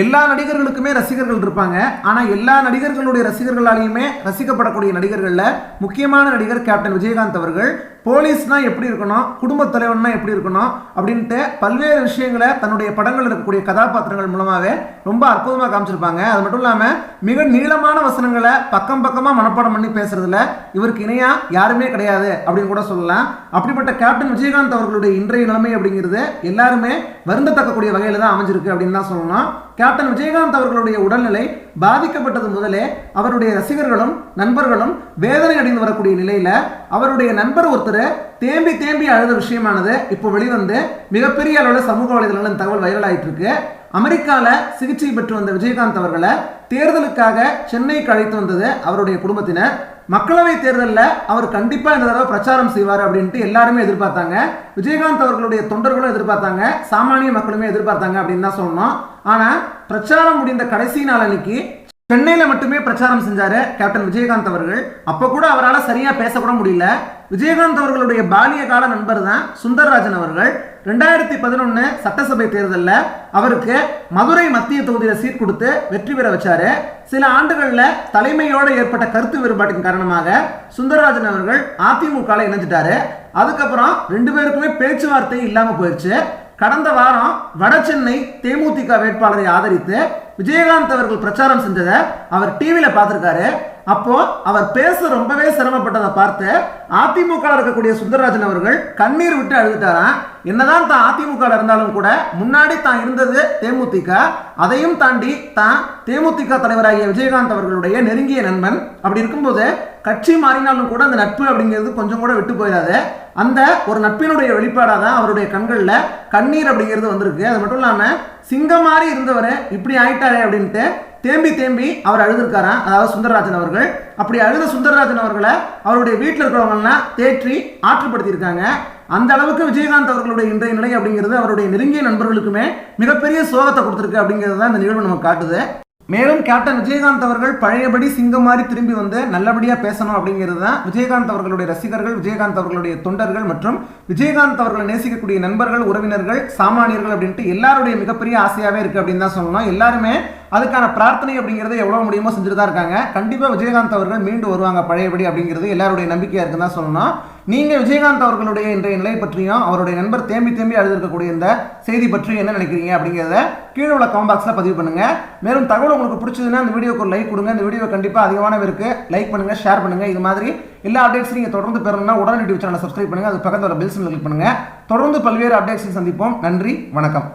எல்லா நடிகர்களுக்குமே ரசிகர்கள் இருப்பாங்க. ஆனால் எல்லா நடிகர்களுடைய ரசிகர்களாலையுமே ரசிக்கப்படக்கூடிய நடிகர்களில் முக்கியமான நடிகர் கேப்டன் விஜயகாந்த் அவர்கள். போலீஸ்னா எப்படி இருக்கணும்? குடும்பத் தலைவன்னா எப்படி இருக்கணும்? அப்படின்ட்டு பல்வேறு விஷயங்களை தன்னுடைய படங்கள் இருக்கக்கூடிய கதாபாத்திரங்கள் மூலமாகவே ரொம்ப அற்புதமாக காமிச்சிருப்பாங்க. அது மட்டும் இல்லாமல் மிக நீளமான வசனங்களை பக்கம் பக்கமாக மனப்பாடம் பண்ணி பேசுறதுல இவருக்கு இணையாக யாருமே கிடையாது அப்படின்னு கூட சொல்லலாம். அப்படிப்பட்ட கேப்டன் விஜயகாந்த் அவர்களுடைய இன்றைய நிலைமை அப்படிங்கிறது எல்லாருமே வருந்தத்தக்கக்கூடிய வகையில் தான் அமைஞ்சிருக்கு அப்படின்னு தான் சொல்லணும். கேப்டன் விஜயகாந்த் அவர்களுடைய உடல்நிலை பாதிக்கப்பட்டது முதலே அவருடைய ரசிகர்களும் நண்பர்களும் வேதனை அடைந்து வரக்கூடிய நிலையில அவருடைய நண்பர் ஒருத்தர் தேம்பி தேம்பி அழுத விஷயமானது இப்போ வெளிவந்து மிகப்பெரிய அளவில் சமூக வலைதளங்களில் தகவல் வைரல் ஆயிட்டு இருக்கு அமெரிக்காவில் சிகிச்சை பெற்று வந்த விஜயகாந்த் அவர்களை தேர்தலுக்காக சென்னைக்கு அழைத்து வந்தது அவருடைய குடும்பத்தினர். மக்களவை தேர்தலில் அவர் கண்டிப்பாக இந்த தடவை பிரச்சாரம் செய்வார் அப்படின்ட்டு எல்லாருமே எதிர்பார்த்தாங்க. விஜயகாந்த் அவர்களுடைய தொண்டர்களும் எதிர்பார்த்தாங்க. சாமானிய மக்களுமே எதிர்பார்த்தாங்க அப்படின்னு தான் சொன்னோம் ஆனால் பிரச்சாரம் முடிந்த கடைசி நாள் அன்னைக்கு சென்னையில் மட்டுமே பிரச்சாரம் செஞ்சார் கேப்டன் விஜயகாந்த் அவர்கள். அப்போ கூட அவரால் சரியாக பேசக்கூட முடியல. விஜயகாந்த் அவர்களுடைய பாலிய கால நண்பர் தான் சுந்தர்ராஜன் அவர்கள். ரெண்டாயிரத்தி பதினொன்று சட்டசபை தேர்தலில் அவருக்கு மதுரை மத்திய தொகுதியில் சீட் கொடுத்து வெற்றி பெற வச்சாரு. சில ஆண்டுகளில் தலைமையோடு ஏற்பட்ட கருத்து வேறுபாட்டின் காரணமாக சுந்தரராஜன் அவர்கள் அதிமுகவில் இணைஞ்சிட்டாரு. அதுக்கப்புறம் ரெண்டு பேருக்குமே பேச்சுவார்த்தை இல்லாமல் போயிடுச்சு கடந்த வாரம் வட சென்னை தேமுதிக வேட்பாளரை ஆதரித்து விஜயகாந்த் அவர்கள் பிரச்சாரம் செஞ்சதை அவர் டிவியில் பார்த்துருக்காரு. அப்போ அவர் பேச ரொம்பவே சிரமப்பட்டதை பார்த்து அதிமுக இருக்கக்கூடிய சுந்தரராஜன் அவர்கள் கண்ணீர் விட்டு அழுதுட்டாராம். என்னதான் தான் அதிமுக இருந்தாலும் கூட முன்னாடி தான் இருந்தது தேமுதிக. அதையும் தாண்டி தான் தேமுதிக தலைவராகிய விஜயகாந்த் அவர்களுடைய நெருங்கிய நண்பன். அப்படி இருக்கும்போது கட்சி மாறினாலும் கூட அந்த நட்பு அப்படிங்கிறது கொஞ்சம் கூட விட்டு போயிடாது. அந்த ஒரு நட்பினுடைய வெளிப்பாடாக தான் அவருடைய கண்களில் கண்ணீர் அப்படிங்கிறது வந்திருக்கு. அது மட்டும் இல்லாமல் சிங்கம் மாதிரி இருந்தவர் இப்படி ஆயிட்டாரே அப்படின்ட்டு தேம்பி தேம்பி அவர் அழுதுருக்காராம். அதாவது சுந்தரராஜன் அவர்கள். அப்படி அழுத சுந்தரராஜன் அவர்களை அவருடைய வீட்டில் இருக்கிறவங்கலாம் தேற்றி ஆற்றுப்படுத்தியிருக்காங்க. அந்த அளவுக்கு விஜயகாந்த் அவர்களுடைய இன்றைய நிலை அப்படிங்கிறது அவருடைய நெருங்கிய நண்பர்களுக்குமே மிகப்பெரிய சோகத்தை கொடுத்துருக்கு அப்படிங்கிறது தான் இந்த நிகழ்வு நமக்கு காட்டுது. மேலும் கேப்டன் விஜயகாந்த் அவர்கள் பழையபடி சிங்கம் மாதிரி திரும்பி வந்து நல்லபடியாக பேசணும் அப்படிங்கிறது தான் விஜயகாந்த் அவர்களுடைய ரசிகர்கள் விஜயகாந்த் அவர்களுடைய தொண்டர்கள் மற்றும் விஜயகாந்த் அவர்களை நேசிக்கக்கூடிய நண்பர்கள் உறவினர்கள் சாமானியர்கள் அப்படின்ட்டு எல்லாருடைய மிகப்பெரிய ஆசையாகவே இருக்குது அப்படின்னு தான் சொல்லணும். எல்லாருமே அதுக்கான பிரார்த்தனை அப்படிங்கிறது எவ்வளோ முடியுமோ செஞ்சுட்டு தான் இருக்காங்க. கண்டிப்பாக விஜயகாந்த் அவர்கள் மீண்டு வருவாங்க. பழையபடி அப்படிங்கிறது எல்லாருடைய நம்பிக்கையாக இருக்குன்னு தான் சொல்லணும். நீங்கள் விஜயகாந்த் அவர்களுடைய இன்றைய நிலை பற்றியும் அவருடைய நண்பர் தேம்பி தேம்பி அழுதிருக்கக்கூடிய இந்த செய்தி பற்றி என்ன நினைக்கிறீங்க அப்படிங்கிறத கீழே உள்ள கமெண்ட் பாக்ஸில் பதிவு பண்ணுங்கள் மேலும் தகவல் உங்களுக்கு பிடிச்சதுன்னா இந்த வீடியோக்கு ஒரு லைக் கொடுங்க. இந்த வீடியோ கண்டிப்பாக அதிகமானவருக்கு லைக் பண்ணுங்கள் ஷேர் பண்ணுங்கள் இது மாதிரி எல்லா அப்டேட்ஸ் நீங்கள் தொடர்ந்து பெறணும்னா உடனே யூடியூப் சேனலை சப்ஸ்கிரைப் பண்ணுங்கள் அது பக்கத்தில் ஒரு பெல் கிளிக் பண்ணுங்கள் தொடர்ந்து பல்வேறு அப்டேட்ஸை சந்திப்போம். நன்றி வணக்கம்.